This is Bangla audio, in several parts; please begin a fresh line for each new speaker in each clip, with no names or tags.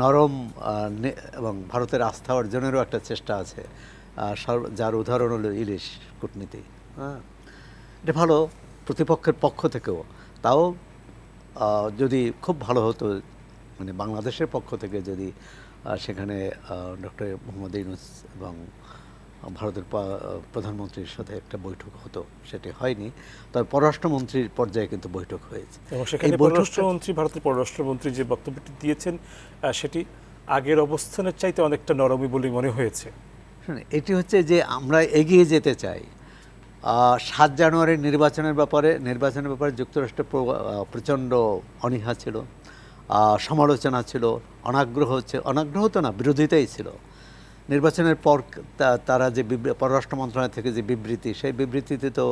নরম এবং ভারতের আস্থা অর্জনেরও একটা চেষ্টা আছে যার উদাহরণ হলো ইলিশ কূটনীতি। হ্যাঁ? এটা ভালো প্রতিপক্ষের পক্ষ থেকেও। তাও যদি খুব ভালো হতো মানে বাংলাদেশের পক্ষ থেকে যদি সেখানে ডক্টর মোহাম্মদ ইউনুস এবং ভারতের প্রধানমন্ত্রীর সাথে একটা বৈঠক হতো সেটি হয়নি। তবে পররাষ্ট্রমন্ত্রীর পর্যায়ে কিন্তু বৈঠক হয়েছে।
এবং সেখানে পররাষ্ট্রমন্ত্রী ভারতের পররাষ্ট্রমন্ত্রী যে বক্তব্যটি দিয়েছেন সেটি আগের অবস্থানের চাইতে অনেকটা নরমই বলে মনে হয়েছে।
এটি হচ্ছে যে আমরা এগিয়ে যেতে চাই। সাত জানুয়ারির নির্বাচনের ব্যাপারে নির্বাচনের ব্যাপারে যুক্তরাষ্ট্র প্র- প্রচণ্ড অনীহা ছিল সমালোচনা ছিল অনাগ্রহ হচ্ছে অনাগ্রহ তো না বিরোধিতাই ছিল। নির্বাচনের পর তারা যে পররাষ্ট্র মন্ত্রণালয় থেকে যে বিবৃতি, সেই বিবৃতিতে তো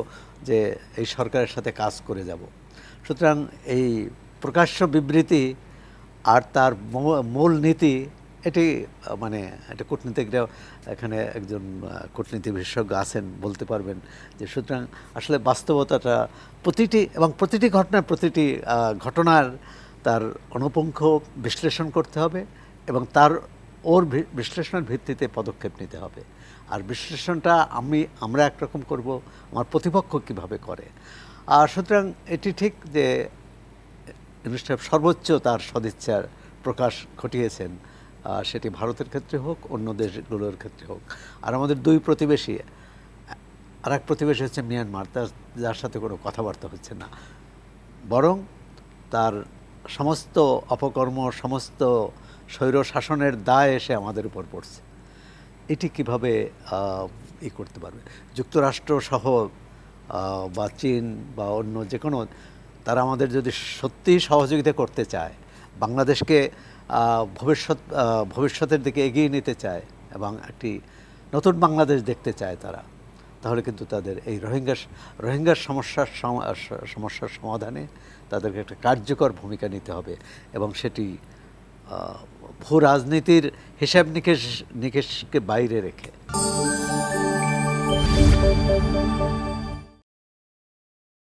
যে এই সরকারের সাথে কাজ করে যাব। সুতরাং এই প্রকাশ্য বিবৃতি আর তার মূল নীতি, এটি মানে এটা কূটনীতিকরা এখানে একজন কূটনীতি বিশেষজ্ঞ আছেন, বলতে পারবেন যে সুতরাং আসলে বাস্তবতাটা প্রতিটি এবং প্রতিটি ঘটনার প্রতিটি ঘটনার তার অনুপুঙ্খ বিশ্লেষণ করতে হবে এবং তার ওর বিশ্লেষণের ভিত্তিতে পদক্ষেপ নিতে হবে। আর বিশ্লেষণটা আমি, আমরা একরকম করব, আমার প্রতিপক্ষ কীভাবে করে। আর সুতরাং এটি ঠিক যে ইউনুস সর্বোচ্চ তার সদিচ্ছার প্রকাশ ঘটিয়েছেন। সেটি ভারতের ক্ষেত্রে হোক, অন্য দেশগুলোর ক্ষেত্রে হোক। আর আমাদের দুই প্রতিবেশী আর এক প্রতিবেশী হচ্ছে মিয়ানমার, তার, যার সাথে কোনো কথাবার্তা হচ্ছে না। বরং তার সমস্ত অপকর্ম, সমস্ত স্বৈর শাসনের দায় এসে আমাদের উপর পড়ছে। এটি কীভাবে ই করতে পারবে? যুক্তরাষ্ট্র সহ বা চীন বা অন্য যে কোনো তারা আমাদের যদি সত্যিই সহযোগিতা করতে চায়, বাংলাদেশকে ভবিষ্যৎ ভবিষ্যতের দিকে এগিয়ে নিতে চায় এবং একটি নতুন বাংলাদেশ দেখতে চায় তারা তাহলে কিন্তু তাদের এই রোহিঙ্গা রোহিঙ্গার সমস্যার সমস্যার সমাধানে তাদেরকে একটা কার্যকর ভূমিকা নিতে হবে এবং সেটি ভূ রাজনীতির হিসাব নিকেশ, নিকেশকে বাইরে রেখে।